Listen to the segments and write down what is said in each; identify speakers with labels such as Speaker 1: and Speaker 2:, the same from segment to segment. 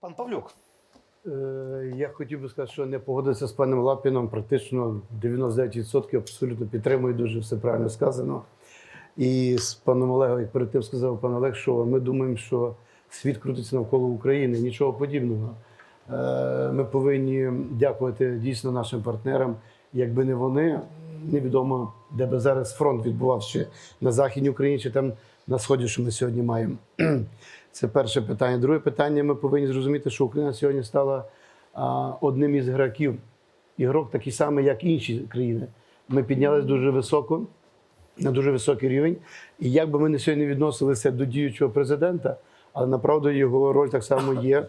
Speaker 1: Пан Павлюк,
Speaker 2: Е, Я хотів би сказати, що не погодитися з паном Лапіном. Практично 99% абсолютно підтримую, дуже все правильно сказано. І з паном Олегом, як перед тим сказав пан Олег, що ми думаємо, що світ крутиться навколо України. Нічого подібного. Е, Ми повинні дякувати дійсно нашим партнерам. Якби не вони, невідомо, де би зараз фронт відбувався на Західній Україні, чи там на Сході, що ми сьогодні маємо. Це перше питання. Друге питання: ми повинні зрозуміти, що Україна сьогодні стала а, одним із гравців. Ігрок такий самий, як інші країни. Ми піднялись дуже високо, на дуже високий рівень. І як би ми не сьогодні відносилися до діючого президента, але направду його роль так само є.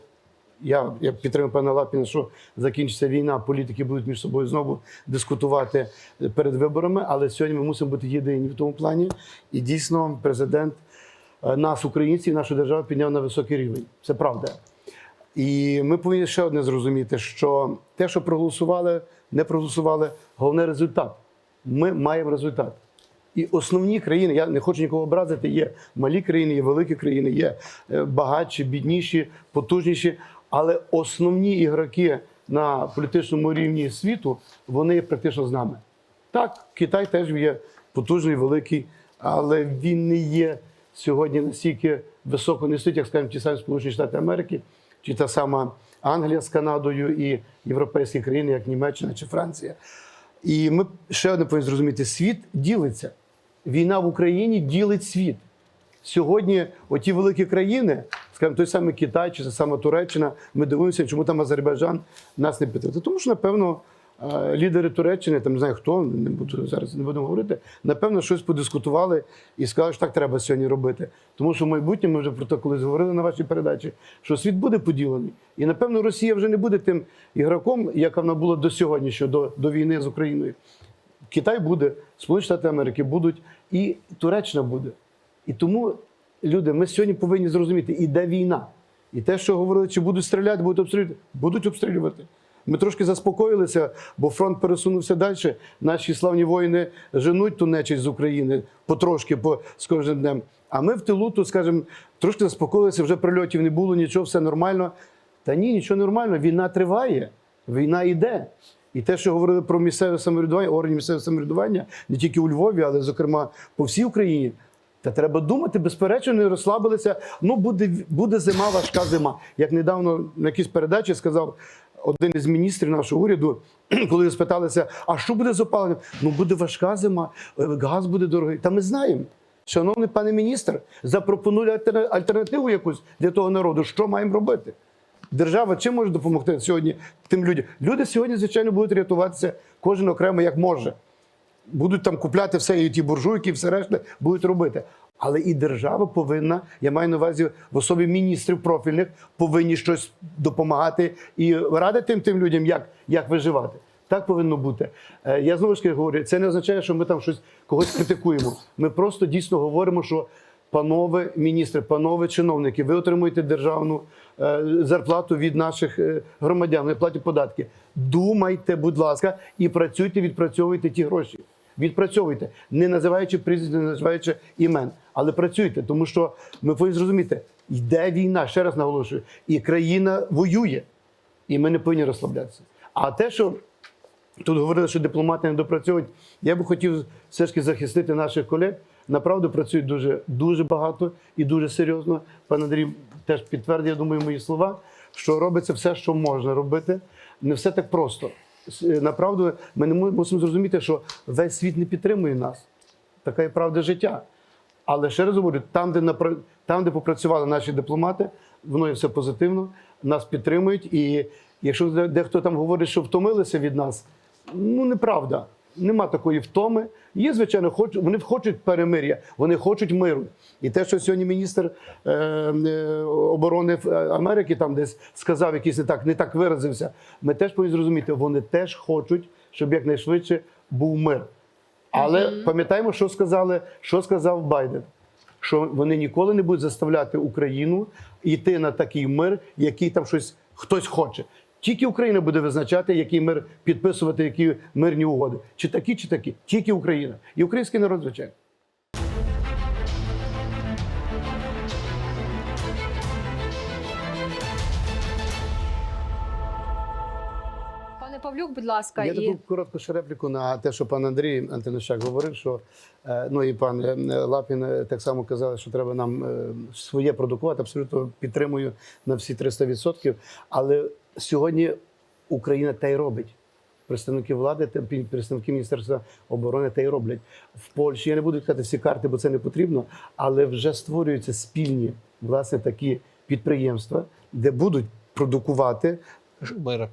Speaker 2: Я, я підтримую пана Лапіна, що закінчиться війна, політики будуть між собою знову дискутувати перед виборами. Але сьогодні ми мусимо бути єдині в тому плані. І дійсно, президент нас, українців, нашу державу підняв на високий рівень. Це правда. І ми повинні ще одне зрозуміти, що те, що проголосували, не проголосували, головне результат. Ми маємо результат. І основні країни, я не хочу нікого образити, є малі країни, є великі країни, є е, багатші, бідніші, потужніші. Але основні ігроки на політичному рівні світу, вони практично з нами. Так, Китай теж є потужний, великий, але він не є сьогодні настільки високо не стоїть, як скажімо, ті самі Сполучені Штати Америки, чи та сама Англія з Канадою і європейські країни, як Німеччина чи Франція. І ми ще одне повинні зрозуміти: світ ділиться. Війна в Україні ділить світ. Сьогодні оті великі країни, скажімо, той самий Китай чи та сама Туреччина, ми дивимося, чому там Азербайджан нас не підтримує. Тому що, напевно, лідери Туреччини, там не знаю хто, не буду зараз не будемо говорити, напевно, щось подискутували і сказали, що так треба сьогодні робити. Тому що в майбутньому ми вже про це колись говорили на вашій передачі, що світ буде поділений. І напевно Росія вже не буде тим ігроком, яка вона була до сьогодні, що до, до війни з Україною. Китай буде, Сполучені Штати Америки будуть, і Туреччина буде. І тому, люди, ми сьогодні повинні зрозуміти, іде війна. І те, що говорили, чи будуть стріляти, будуть обстрілювати, будуть обстрілювати. Ми трошки заспокоїлися, бо фронт пересунувся далі. Наші славні воїни женуть ту нечість з України потрошки, по з кожним днем. А ми в тилу, тут, скажімо, трошки заспокоїлися, вже прильотів не було, нічого, все нормально. Та ні, нічого нормально. Війна триває, війна йде. І те, що говорили про місцеве самоврядування, органи місцевого самоврядування, не тільки у Львові, але, зокрема, по всій Україні. Та треба думати, безперечно, не розслабилися. Ну, буде, буде зима, важка зима. Як недавно на якійсь передачі сказав один із міністрів нашого уряду, коли спиталися, а що буде з опаленням? Ну, буде важка зима, е, газ буде дорогий. Та ми знаємо. Шановний пане міністр, запропонуй альтернативу якусь для того народу. Що маємо робити? Держава чим може допомогти сьогодні тим людям? Люди сьогодні, звичайно, будуть рятуватися кожен окремо як може. Будуть там купляти все, і ті буржуйки, і все решта будуть робити. Але і держава повинна, я маю на увазі в особі міністрів профільних, повинні щось допомагати і радити тим, тим людям, як, як виживати. Так повинно бути. Е, Я знову ж таки говорю, це не означає, що ми там щось когось критикуємо. Ми просто дійсно говоримо, що панове міністри, панове чиновники, ви отримуєте державну е, зарплату від наших е, громадян, ви платите податки. Думайте, будь ласка, і працюйте, відпрацьовуйте ті гроші. Відпрацьовуйте, не називаючи прізвищ, не називаючи імен, але працюйте, тому що ми повинні зрозуміти, йде війна, ще раз наголошую, і країна воює, і ми не повинні розслаблятися. А те, що Тут говорили, що дипломати не допрацьовують. Я би хотів все ж таки захистити наших колег. Направду працюють дуже, дуже багато і дуже серйозно. Пан Андрій теж підтвердив, я думаю, мої слова, що робиться все, що можна робити. Не все так просто. Е, Направду, ми не му- мусимо зрозуміти, що весь світ не підтримує нас. Така і правда життя. Але ще раз говорю, там, де там, де попрацювали наші дипломати, воно є все позитивно, нас підтримують. І якщо де- дехто там говорить, що втомилися від нас, ну неправда. Нема такої втоми. Є, звичайно, хоч, вони хочуть перемир'я, вони хочуть миру. І те, що сьогодні міністр е, е, оборони е, Америки там десь сказав, якийсь не так, не так виразився, ми теж повинні зрозуміти, вони теж хочуть, щоб якнайшвидше був мир. Але пам'ятаємо, що сказали, що сказав Байден. Що вони ніколи не будуть заставляти Україну йти на такий мир, який там щось хтось хоче. Тільки Україна буде визначати, який мир підписувати, які мирні угоди. Чи такі, чи такі. Тільки Україна. І український народ, звичайно.
Speaker 1: Пане Павлюк, будь ласка,
Speaker 2: Я
Speaker 1: і
Speaker 2: таку коротку ще репліку на те, що пан Андрій Антонищак говорив, що е, ну і пан е, Лапін е, так само казали, що треба нам своє продукувати. Абсолютно підтримую на всі 300%. Але сьогодні Україна те й робить. Представники влади представники Міністерства оборони те й роблять в Польщі. Я не буду казати всі карти, бо це не потрібно, але вже створюються спільні власне такі підприємства, де будуть продукувати.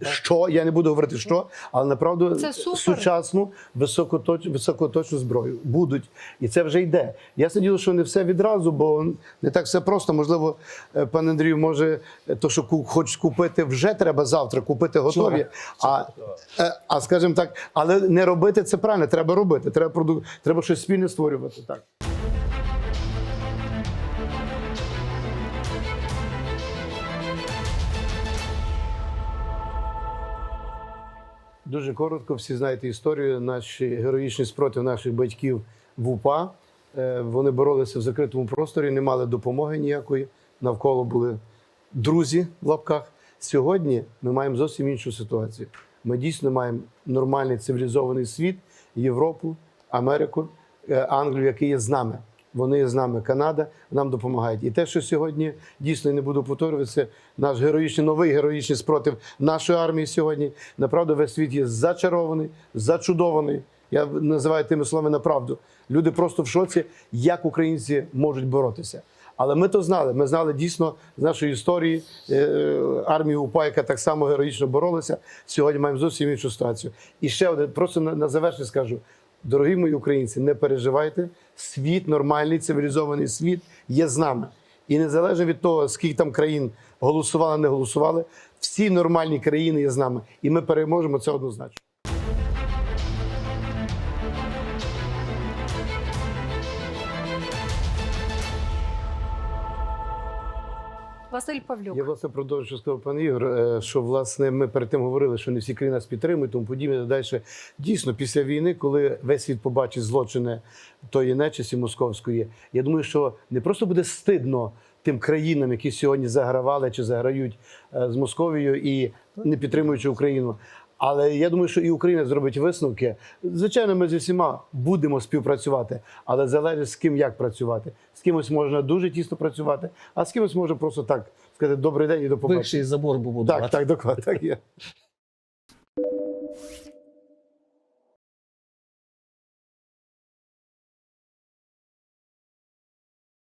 Speaker 2: Що я не буду говорити, що, але направду
Speaker 1: Це
Speaker 2: сучасну високоточ, високоточну зброю будуть, і це вже йде. Я сидів, що не все відразу, бо не так все просто. Можливо, е, пан Андрію, може, то, що ку- хочеш купити, вже треба завтра купити готові. А, е, а скажімо так, але не робити це правильно. Треба робити. Треба проду... треба щось спільне створювати. Так. Дуже коротко, всі знаєте історію. Наші героїчний спротив наших батьків в УПА. Е, Вони боролися в закритому просторі, не мали допомоги ніякої. Навколо були друзі в лапках. Сьогодні ми маємо зовсім іншу ситуацію. Ми дійсно маємо нормальний цивілізований світ, Європу, Америку, е, Англію, який є з нами. Вони з нами, Канада нам допомагають. І те, що сьогодні дійсно не буду повторюватися, наш героїчний новий героїчний спротив нашої армії сьогодні. Направду весь світ є зачарований, зачудований. Я називаю тими словами на правду. Люди просто в шоці, як українці можуть боротися. Але ми то знали. Ми знали дійсно з нашої історії е, армії УПА, яка так само героїчно боролася. Сьогодні маємо зовсім іншу ситуацію. І ще один, просто на завершення скажу: дорогі мої українці, не переживайте. Світ, нормальний цивілізований світ є з нами. І незалежно від того, скільки там країн голосували, не голосували, всі нормальні країни є з нами. І ми переможемо це однозначно.
Speaker 1: Василь Павлюк.
Speaker 2: Я власне продовжую, що сказав пан Ігор, е, що власне ми перед тим говорили, що не всі країни нас підтримують, тому подібне. Далі дійсно після війни, коли весь світ побачить злочини тої нечисті московської, я думаю, що не просто буде стидно тим країнам, які сьогодні загравали чи заграють е, з Московією і не підтримуючи Україну. Але я думаю, що і Україна зробить висновки. Звичайно, ми зі всіма будемо співпрацювати, але залежить з ким як працювати. З кимось можна дуже тісно працювати, а з кимось може просто так сказати добрий день і до побачення.
Speaker 3: Вищий забор був.
Speaker 2: Так, так, доклад, так є.